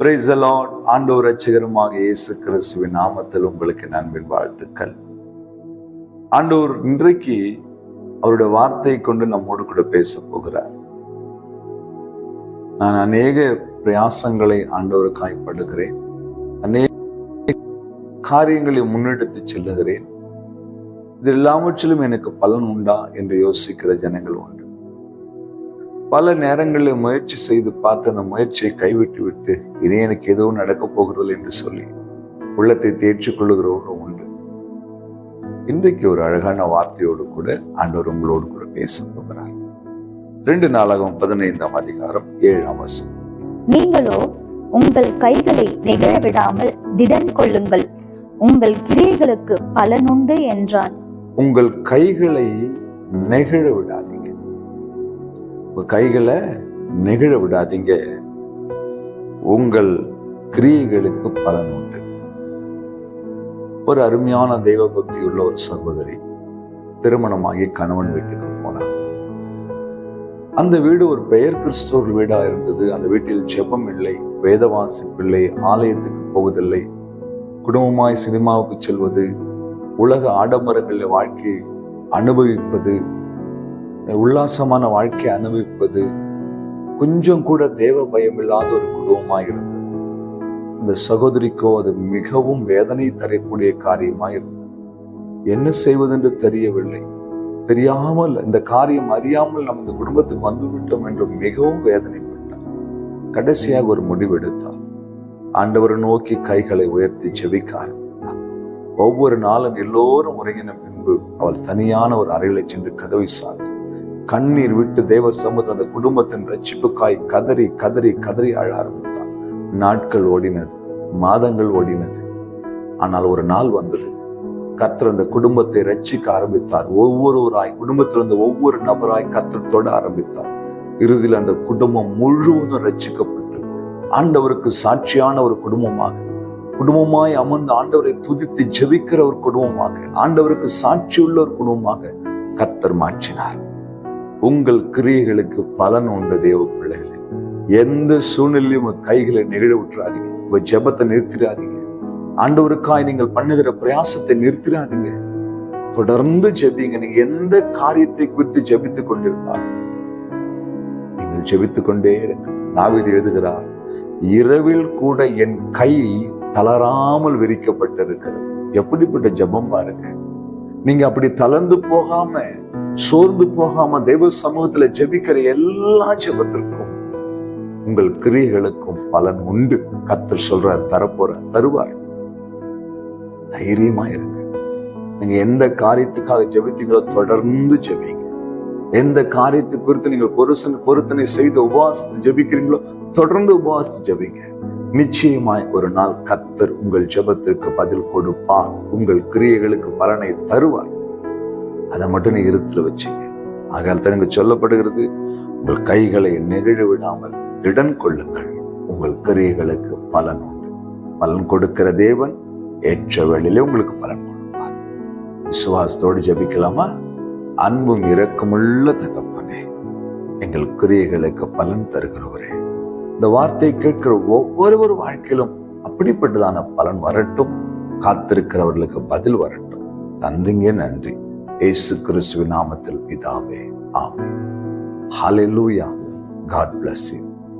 Price allot ஆண்டோர் ரட்சகருமாக இயேசு கிறிஸ்துவின் நாமத்தில் உங்களுக்கு நண்பின் வாழ்த்துக்கள். ஆண்டோர் இன்றைக்கு அவருடைய வார்த்தையை கொண்டு நம்மோடு கூட பேச போகிறார். நான் அநேக பிரயாசங்களை ஆண்டவருக்காய் படுகிறேன். அநேக காரியங்களை முன்னெடுத்து செல்லுகிறேன். இது எல்லாவற்றிலும் எனக்கு பலன் உண்டா என்று யோசிக்கிற ஜனங்கள் உண்டு பல நேரங்களில் முயற்சி செய்து பார்த்து அந்த முயற்சியை கைவிட்டு விட்டு இனி எனக்கு எதுவும் நடக்கப் போகிறதில்லை என்று சொல்லி உள்ளத்தை தேர்ச்சிக் கொள்ளுகிறவரும் உண்டு. இன்றைக்கு ஒரு அழகான வார்த்தையோடு கூட ஆண்டவர் உங்களோடு கூட பேச போகிறார். ரெண்டு நாளாகவும் பதினைந்தாம் அதிகாரம் ஏழாம் வசனம். நீங்களோ உங்கள் கைகளை நெகிழ விடாமல் திடன் கொள்ளுங்கள். உங்கள் கிரியைகளுக்கு பலனுண்டு என்றான். உங்கள் கைகளை நெகிழ விடாதீங்க. உங்கள் கைகளை நெகிழ விடாதீங்க. உங்கள் கிரியைகளுக்கு பலன் உண்டு. ஒரு அருமையான தெய்வ பக்தி உள்ள ஒரு சகோதரி திருமணமாகி கணவன் வீட்டுக்கு போனார். அந்த வீடு ஒரு பெயர் கிறிஸ்தவர் வீடா இருந்தது. அந்த வீட்டில் ஜெபம் இல்லை வேதவாசிப்பில்லை ஆலயத்துக்கு போவதில்லை. குடும்பமாய் சினிமாவுக்கு செல்வது உலக ஆடம்பரங்களில் வாழ்க்கை அனுபவிப்பது உல்லாசமான வாழ்க்கையை அனுபவிப்பது கொஞ்சம் கூட தேவ பயம் இல்லாத ஒரு குடும்பமாக இருந்தது. இந்த சகோதரிக்கோ அது மிகவும் வேதனை தரக்கூடிய காரியமாக இருந்தது. என்ன செய்வதென்று தெரியவில்லை. தெரியாமல் இந்த காரியம் அறியாமல் நம் இந்த குடும்பத்துக்கு வந்துவிட்டோம் என்று மிகவும் வேதனைப்பட்டார். கடைசியாக ஒரு முடிவெடுத்தார் ஆண்டவரை நோக்கி கைகளை உயர்த்தி செவிக்க ஆரம்பித்தார். ஒவ்வொரு நாளும் எல்லோரும் உறங்கின பின்பு அவள் தனியான ஒரு அறையில சென்று கதவை சாத்தி கண்ணீர் விட்டு தேவ சமுதிரம் அந்த குடும்பத்தின் ரட்சிப்புக்காய் கதறி கதறி கதறி அழ ஆரம்பித்தார். நாட்கள் ஓடினது மாதங்கள் ஓடினது. ஆனால் ஒரு நாள் வந்தது. கர்த்தர் அந்த குடும்பத்தை ரட்சிக்க ஆரம்பித்தார். ஒவ்வொருவராய் குடும்பத்திலிருந்து ஒவ்வொரு நபராய் கர்த்தர் தொட ஆரம்பித்தார். இறுதியில் அந்த குடும்பம் முழுவதும் ரட்சிக்கப்பட்டு ஆண்டவருக்கு சாட்சியான ஒரு குடும்பமாக குடும்பமாய் அமர்ந்து ஆண்டவரை துதித்து ஜெபிக்கிற ஒரு குடும்பமாக ஆண்டவருக்கு சாட்சி உள்ள ஒரு குடும்பமாக கர்த்தர் மாற்றினார். உங்கள் கிரியைகளுக்கு பலன் உண்டு தேவ பிள்ளைகளே. எந்த சூழ்நிலையும் கைகளை நெகிழ விட்டுறாதீங்க. உங்க ஜெபத்தை நிறுத்திடாதீங்க. ஆண்டவருக்காய் நீங்கள் பண்ணுகிற பிரயாசத்தை நிறுத்திடாதீங்க. தொடர்ந்து ஜெபிங்க. நீங்க எந்த காரியத்தை குறித்து ஜெபித்துக் கொண்டிருந்தாலும் நீங்கள் ஜெபித்துக் கொண்டே இருங்க தாவீது எழுதுகிறார் இரவில் கூட என் கை தளராமல் விரிக்கப்பட்டிருக்கிறது. எப்படிப்பட்ட ஜெபம் பாருங்க. நீங்க அப்படி தளர்ந்து போகாம சோர்ந்து போகாம தெய்வ சமூகத்துல ஜெபிக்கிற எல்லா ஜெபத்திற்கும் உங்கள் கிரியைகளுக்கும் பலன் உண்டு. கத்தர் சொல்றார் தரப்போறார் தருவார். தைரியமா இருங்க. நீங்க எந்த காரியத்துக்காக ஜெபித்தீங்களோ தொடர்ந்து ஜெபிங்க. எந்த காரியத்து குறித்து நீங்கள் பொருசன் பொருத்தனை செய்து உபவாசத்து ஜெபிக்கிறீங்களோ தொடர்ந்து உபவாசத்து ஜெபிங்க. நிச்சயமாய் ஒரு நாள் கத்தர் உங்கள் ஜெபத்திற்கு பதில் கொடுப்பார். உங்கள் கிரியைகளுக்கு பலனை தருவார். அதை மட்டும் நீ இருத்துல வச்சுங்க. ஆகையால் தனக்கு சொல்லப்படுகிறது உங்கள் கைகளை நெகிழ விடாமல் திடன் கொள்ளுங்கள். உங்கள் கிரியைகளுக்கு பலன் உண்டு. பலன் கொடுக்கிற தேவன் ஏற்ற வேளையிலே உங்களுக்கு பலன் கொடுப்பார். விசுவாசத்தோடு ஜெபிக்கலாமா? அன்பும் இரக்கமுள்ள தகப்பனே எங்கள் கிரியைகளுக்கு பலன் தருகிறவரே இந்த வார்த்தையை கேட்கிற ஒவ்வொருவர் வாழ்க்கையிலும் அப்படிப்பட்டதான பலன் வரட்டும். காத்திருக்கிறவர்களுக்கு பதில் வரட்டும். தந்திங்க நன்றி. ஏசு கிறிஸ்துவின் நாமத்தில் பிதாவே ஆமே ஹலெலூயா காட் பிளஸ் யூ